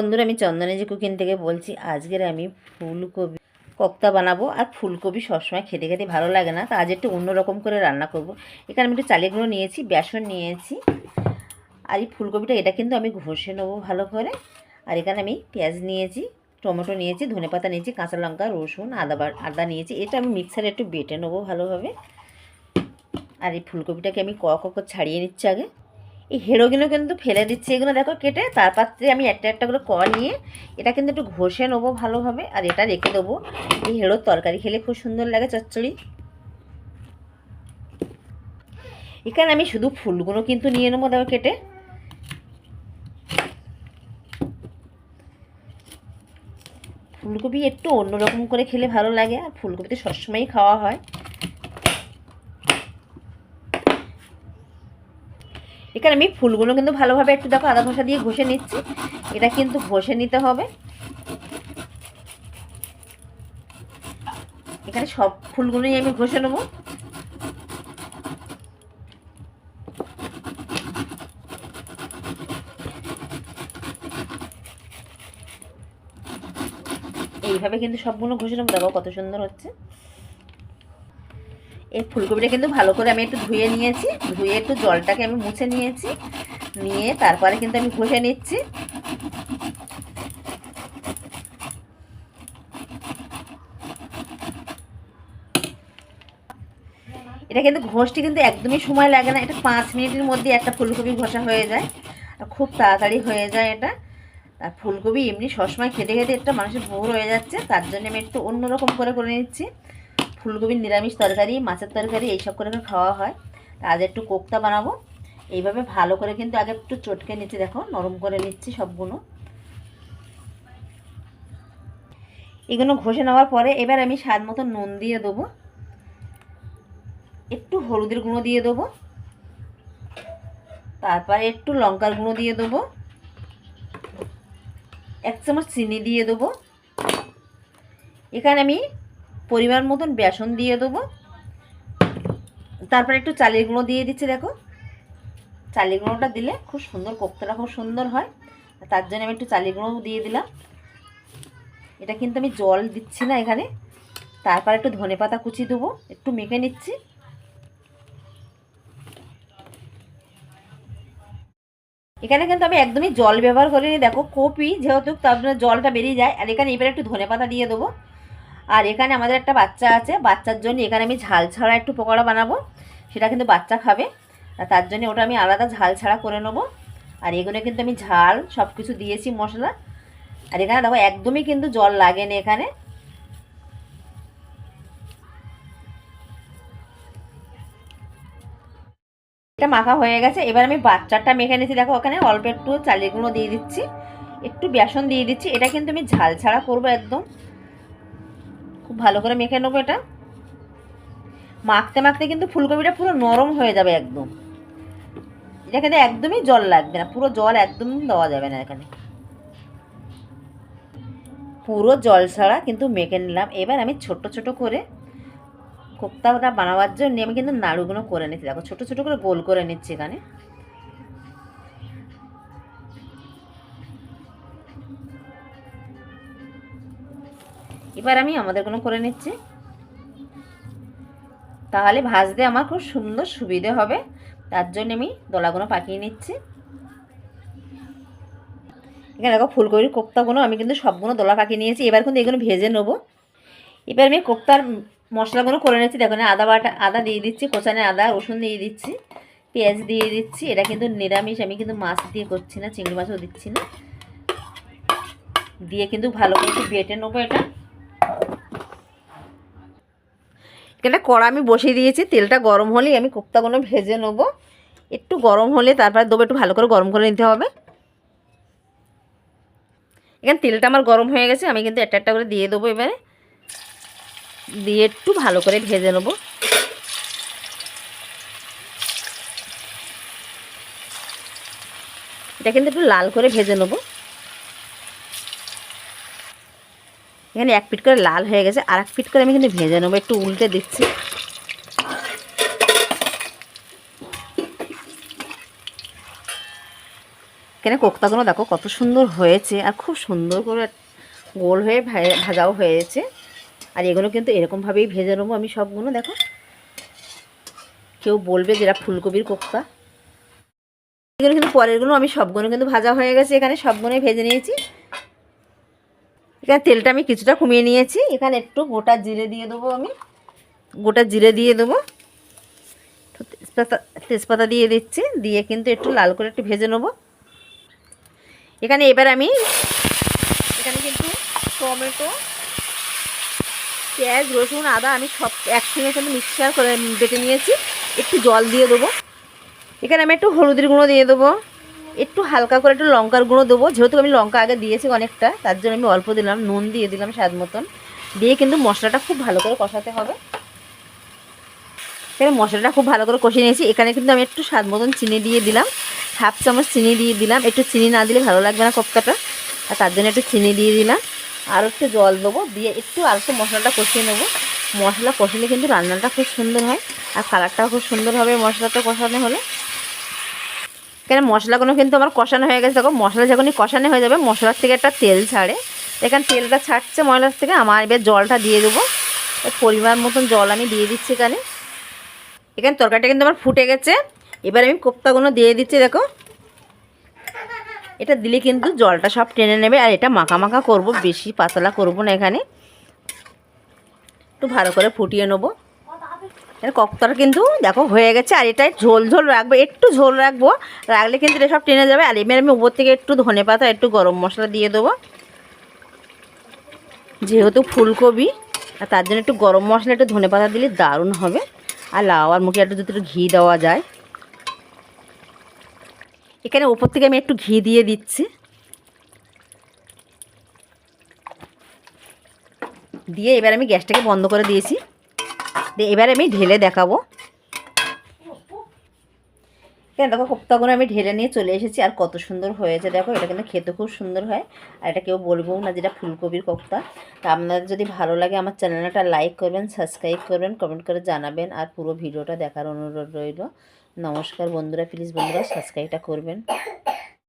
বন্ধুরা, আমি চন্দনেজি কুকিং থেকে বলছি, আজকের আমি ফুলকপি কোপ্তা বানাবো আর ফুলকপি সবসময় খেতে খেতে ভালো লাগে না। তো আজ একটু অন্যরকম করে রান্না করব। এখানে আমি একটু চালের গুঁড়ো নিয়েছি, বেসন নিয়েছি আর এই ফুলকপিটা, এটা কিন্তু আমি ঘষে নেব ভালো করে। আর এখানে আমি পেঁয়াজ নিয়েছি, টমেটো নিয়েছি ধনেপাতা নিয়েছি, কাঁচা লঙ্কা, রসুন, আদা আদা নিয়েছি। এটা আমি মিক্সারে একটু বেটে নেব ভালোভাবে। আর এই ফুলকপিটাকে আমি ক ক ছাড়িয়ে নিচ্ছি আগে। এই হেড়োগুলো কিন্তু ফেলে দিচ্ছি। এগুলো দেখো কেটে তার পাত্রে আমি একটা একটা করে ক নিয়ে এটা কিন্তু একটু ঘষে নেব ভালোভাবে আর এটা রেখে দেবো। এই হেড়োর তরকারি খেলে খুব সুন্দর লাগে চচ্চড়ি। এখানে আমি শুধু ফুলগুলো কিন্তু নিয়ে নেব দেখো কেটে। ফুলকপি একটু অন্যরকম করে খেলে ভালো লাগে। আর ফুলকপিতে সবসময়ই খাওয়া হয়। এখানে আমি ফুলগুলো কিন্তু ভালোভাবে একটু দেখো আদা ঘষা দিয়ে ঘষে নিচ্ছি। এটা কিন্তু ঘষে নিতে হবে। এখানে সব ফুলগুলোই আমি ঘষে নেব। এইভাবে কিন্তু সবগুলো ঘষে নেব। দেখো কত সুন্দর হচ্ছে। এই ফুলকপিটা কিন্তু ভালো করে আমি একটু ধুয়ে নিয়েছি। ধুয়ে একটু জলটাকে আমি মুছে নিয়েছি। নিয়ে তারপরে কিন্তু আমি ঘষে নিচ্ছি। এটা কিন্তু ঘষতে কিন্তু একদমই সময় লাগে না। এটা পাঁচ মিনিটের মধ্যে একটা ফুলকপি ঘষা হয়ে যায়। আর খুব তাড়াতাড়ি হয়ে যায় এটা। আর ফুলকপি এমনি সবসময় খেতে খেতে একটা মানুষের বোর হয়ে যাচ্ছে। তার জন্য আমি একটু অন্যরকম করে করে নিচ্ছি। ফুলকপির নিরামিষ তরকারি, মাছের তরকারি, এইসব করে খাওয়া হয়। তা আজ একটু কোপ্তা বানাবো। এইভাবে ভালো করে কিন্তু আগে একটু চটকে নিচ্ছি, দেখো, নরম করে নিচ্ছি সবগুলো। এগুলো ঘষে নেওয়ার পরে এবার আমি স্বাদ মতো নুন দিয়ে দেবো। একটু হলুদের গুঁড়ো দিয়ে দেবো। তারপরে একটু লঙ্কার গুঁড়ো দিয়ে দেবো। এক চামচ চিনি দিয়ে দেবো। এখানে আমি পরিমাণ মতন বেসন দিয়ে দেবো। তারপরে একটু চালের গুঁড়ো দিয়ে দিচ্ছি, দেখো। চালের গুঁড়োটা দিলে খুব সুন্দর, কোপ্তাটা খুব সুন্দর হয়। তার জন্য আমি একটু চালের গুঁড়ো দিয়ে দিলাম। এটা কিন্তু আমি জল দিচ্ছি না এখানে। তারপর একটু ধনে পাতা কুচি দেবো, একটু মেখে নিচ্ছি। এখানে কিন্তু আমি একদমই জল ব্যবহার করিনি। দেখো, কপি যেহেতু, তার জলটা বেরিয়ে যায়। আর এখানে এবারে একটু ধনে পাতা দিয়ে দেবো। আর এখানে আমাদের একটা বাচ্চা আছে, বাচ্চার জন্য এখানে আমি ঝাল ছাড়া একটু পকোড়া বানাবো। সেটা কিন্তু বাচ্চা খাবে। তার জন্য ওটা আমি আলাদা ঝাল ছাড়া করে নেব। আর এগুলো কিন্তু আমি ঝাল সব কিছু দিয়েছি মশলা। আর এখানে দেখো, একদমই কিন্তু জল লাগেনি এখানে। এটা মাখা হয়ে গেছে। এবার আমি বাচ্চাটা মেখে নিয়েছি। দেখো, ওখানে অল্প একটু চালের গুঁড়ো দিয়ে দিচ্ছি। একটু বেসন দিয়ে দিচ্ছি। এটা কিন্তু আমি ঝাল ছাড়া করব একদম। খুব ভালো করে মেখে নেব এটা। মাখতে মাখতে কিন্তু ফুলকপিটা পুরো নরম হয়ে যাবে একদম। কিন্তু একদমই জল লাগবে না, পুরো জল একদম দেওয়া যাবে না এখানে। পুরো জল ছাড়া কিন্তু মেখে নিলাম। এবার আমি ছোট ছোট করে কোপ্তাটা বানাবার জন্য আমি কিন্তু নাড়ুগুলো করে নিচ্ছি। দেখো ছোটো ছোটো করে গোল করে নিচ্ছি এখানে। এবার আমি আমাদেরগুলো করে নিচ্ছি। তাহলে ভাজতে আমার খুব সুন্দর সুবিধে হবে। তার জন্য আমি দলাগুলো পাকিয়ে নিচ্ছি। এখানে দেখো ফুলকপির কোপ্তাগুলো, আমি কিন্তু সবগুলো দলা পাকিয়ে নিয়েছি। এবার কিন্তু এগুলো ভেজে নেব। এবার আমি কোপ্তার মশলাগুলো করে নিচ্ছি। দেখো আদা বাটা, আদা দিয়ে দিচ্ছি, কোচানে আদা, রসুন দিয়ে দিচ্ছি, পেঁয়াজ দিয়ে দিচ্ছি। এটা কিন্তু নিরামিষ, আমি কিন্তু মাছ দিয়ে করছি না, চিংড়ি মাছও দিচ্ছি না। দিয়ে কিন্তু ভালো করে বেটে নেব এটা। এখানে কড়া আমি বসিয়ে দিয়েছি, তেলটা গরম হলেই আমি কোপ্তাগুলো ভেজে নেব। একটু গরম হলে তারপরে দেবো, একটু ভালো করে গরম করে নিতে হবে। এখানে তেলটা আমার গরম হয়ে গেছে, আমি কিন্তু একটা একটা করে দিয়ে দেবো এবারে। দিয়ে একটু ভালো করে ভেজে নেব। এটা কিন্তু একটু লাল করে ভেজে নেব। এখানে এক পিট করে লাল হয়ে গেছে, আর এক পিট করে আমি কিন্তু ভেজে নেব, একটু উল্টে দিচ্ছি। এখানে কোক্তাগুলো দেখো কত সুন্দর হয়েছে, আর খুব সুন্দর করে গোল হয়ে ভাজাও হয়েছে। আর এগুলো কিন্তু এরকমভাবেই ভেজে নেব আমি সবগুলো, দেখো। কেউ বলবে যেটা ফুলকপির কোক্তা এগুলো কিন্তু পরেরগুলো আমি সবগুলো কিন্তু ভাজা হয়ে গেছে, এখানে সবগুলোই ভেজে নিয়েছি। এখানে তেলটা আমি কিছুটা কমিয়ে নিয়েছি। এখানে একটু গোটা জিরে দিয়ে দেবো আমি। গোটা জিরে দিয়ে দেবো। তেজপাতা তেজপাতা দিয়ে দিচ্ছি। দিয়ে কিন্তু একটু লাল করে একটু ভেজে নেব। এখানে এবার আমি, এখানে কিন্তু টমেটো, পেঁয়াজ, রসুন, আদা আমি সব একসঙ্গে কিন্তু মিক্সচার করে বেটে নিয়েছি। একটু জল দিয়ে দেবো। এখানে আমি একটু হলুদের গুঁড়ো দিয়ে দেবো। একটু হালকা করে একটু লঙ্কার গুঁড়ো দেবো। যেহেতু আমি লঙ্কা আগে দিয়েছি অনেকটা, তার জন্য আমি অল্প দিলাম, নুন দিয়ে দিলাম স্বাদ মতন। দিয়ে কিন্তু মশলাটা খুব ভালো করে কষাতে হবে। এখানে মশলাটা খুব ভালো করে কষিয়ে নিয়েছি। এখানে কিন্তু আমি একটু স্বাদ মতন চিনি দিয়ে দিলাম। হাফ চামচ চিনি দিয়ে দিলাম। একটু চিনি না দিলে ভালো লাগবে না কোপ্তাটা। আর তার জন্য একটু চিনি দিয়ে দিলাম। আর একটু জল দেবো। দিয়ে একটু আলতো মশলাটা কষিয়ে নেব। মশলা কষালে কিন্তু রান্নাটা খুব সুন্দর হয়। আর কালারটাও খুব সুন্দর হবে মশলাটা কষানো হলে। এখানে মশলাগুলো কিন্তু আমার কষানো হয়ে গেছে। দেখো, মশলা যখনই কষানো হয়ে যাবে, মশলার থেকে একটা তেল ছাড়ে। এখানে তেলটা ছাড়ছে মশলার থেকে, আমার এবার জলটা দিয়ে দেবো। পরিমাণ মতন জল আমি দিয়ে দিচ্ছি এখানে। এখানে তরকারিটা কিন্তু আমার ফুটে গেছে। এবার আমি কোপ্তাগুলো দিয়ে দিচ্ছি, দেখো। এটা দিলে কিন্তু জলটা সব টেনে নেবে, আর এটা মাখা মাখা করব, বেশি পাতলা করব না এখানে। একটু ভালো করে ফুটিয়ে নেব। এর কপ্তাটা কিন্তু দেখো হয়ে গেছে, আর এটাই ঝোল ঝোল রাখব, একটু ঝোল রাখব, রাখলে কিন্তু এটা সব টেনে যাবে। আর এবার আমি উপর থেকে একটু ধনে পাতা, একটু গরম মশলা দিয়ে দেবো। যেহেতু ফুলকপি, আর তার জন্য একটু গরম মশলা, একটু ধনে পাতা দিলে দারুণ হবে। আর লাউয়ার মুখে একটু যদি একটু ঘি দেওয়া যায়। এখানে উপর থেকে আমি একটু ঘি দিয়ে দিচ্ছি। দিয়ে এবার আমি গ্যাসটাকে বন্ধ করে দিয়েছি। দিয়ে এবার আমি ঢেলে দেখাবো। কেন দেখো কোপ্তাগুলো আমি ঢেলে নিয়ে চলে এসেছি, আর কত সুন্দর হয়েছে। দেখো, এটা কিন্তু খেতে খুব সুন্দর হয়, আর এটা কেউ বলব না যেটা ফুলকপির কোপ্তা। তা আপনাদের যদি ভালো লাগে, আমার চ্যানেলটা লাইক করবেন, সাবস্ক্রাইব করবেন, কমেন্ট করে জানাবেন, আর পুরো ভিডিওটা দেখার অনুরোধ রইল। নমস্কার বন্ধুরা, প্লিজ বন্ধুরা, সাবস্ক্রাইবটা করবেন।